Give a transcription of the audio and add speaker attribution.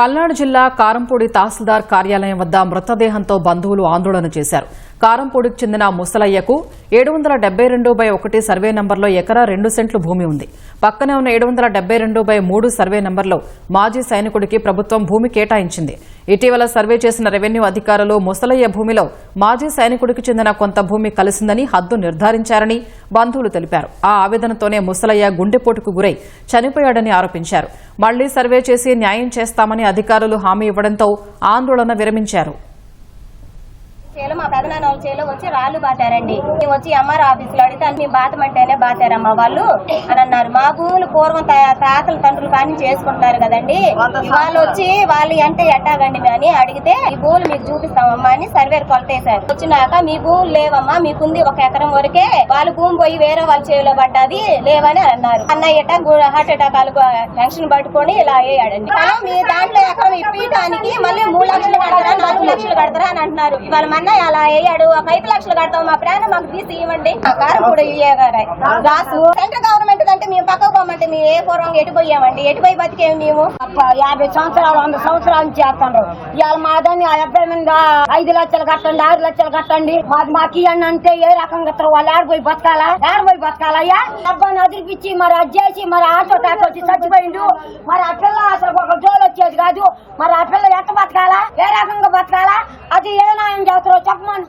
Speaker 1: పల్నాడు జిల్లా కారంపూడి తహసీల్దార్ కార్యాలయం వద్ద మృతదేహంతో బంధువులు ఆందోళన చేశారు. కారంపూడికి చెందిన ముసలయ్యకు ఏడు వందల డెబ్బై రెండు బై ఒకటి సర్వే నంబర్లో ఎకరా రెండు సెంట్లు భూమి ఉంది. పక్కనే ఉన్న ఏడు వందల డెబ్బై రెండు బై మూడు సర్వే నంబర్లో మాజీ సైనికుడికి ప్రభుత్వం భూమి కేటాయించింది. ఇటీవల సర్వే చేసిన రెవెన్యూ అధికారులు ముసలయ్య భూమిలో మాజీ సైనికుడికి చెందిన కొంత భూమి కలిసిందని హద్దు నిర్ధారించారని బంధువులు తెలిపారు. ఆ ఆవేదనతోనే ముసలయ్య గుండెపోటుకు గురై చనిపోయాడని ఆరోపించారు. మళ్ళీ సర్వే చేసి న్యాయం చేస్తామని అధికారులు హామీ ఇవ్వడంతో ఆందోళన విరమించారు.
Speaker 2: వాళ్ళ చేలో వచ్చి రాళ్ళు బాతారండి. మేము వచ్చి ఎంఆర్ ఆఫీస్లో అడిగితే మేము బాతమంటేనే బాతారమ్మా వాళ్ళు అని అన్నారు. మా భూములు పూర్వం తాతల తండ్రులు కానీ చేసుకుంటున్నారు కదండి. వాళ్ళు వచ్చి వాళ్ళు అంటే ఎట్టాగండి అని అడిగితే ఈ భూములు మీకు చూపిస్తామమ్మా అని సర్వేర్ కొలతేశారు. వచ్చినాక మీ భూములు లేవమ్మా మీకుంది ఒక ఎకరం వరకే వాళ్ళ భూమి పోయి వేరే వాళ్ళ చేలో పడ్డది లేవని అన్నారు. అన్న ఎట్టా హార్ట్ అటాక్ టెన్షన్ పట్టుకొని ఇలా అయ్యాడండి. మీ దాంట్లో ఎకరం ఇప్పించడానికి మళ్ళీ మూడు లక్షలు కడతారా నాలుగు లక్షలు కడతారా అని అంటున్నారు. వాళ్ళ మన్న అలా అయ్యాడు. ఒక ఐదు లక్షలు కడతాం. మా ప్రాణం మాకు తీసి ఇవ్వండి. ఆ కారం కూడా ఇయ్యగారు. రాసు సెంట్రల్ గవర్నమెంట్ అంటే మేము పక్కకు పోమంటే మేము ఏ పూర్వం ఎటు పోయామండి? ఎటు పోయి బతికేమి మేము?
Speaker 3: యాభై సంవత్సరాలు వంద సంవత్సరాల నుంచి చేస్తాడు ఇవాళ మా దాన్ని అబ్బాయి మీద ఐదు లక్షలు కట్టండి ఆరు లక్షలు కట్టండి. మాది మాకు ఇవ్వండి అంటే ఏ రకంగా వాళ్ళు ఆడిపోయి బతకాలా? ఆడిపోయి బతకాలయ్యా? అబ్బాయిని అదిరిపించి మరి అది చేసి మరి ఆటో టాక్ వచ్చి చచ్చిపోయిండు. మరి అట్లా ఎట్ట బతకాలా? ఏ రకంగా బతకాలా? అది ఏ న్యాయం చేస్తారో చెప్పమని.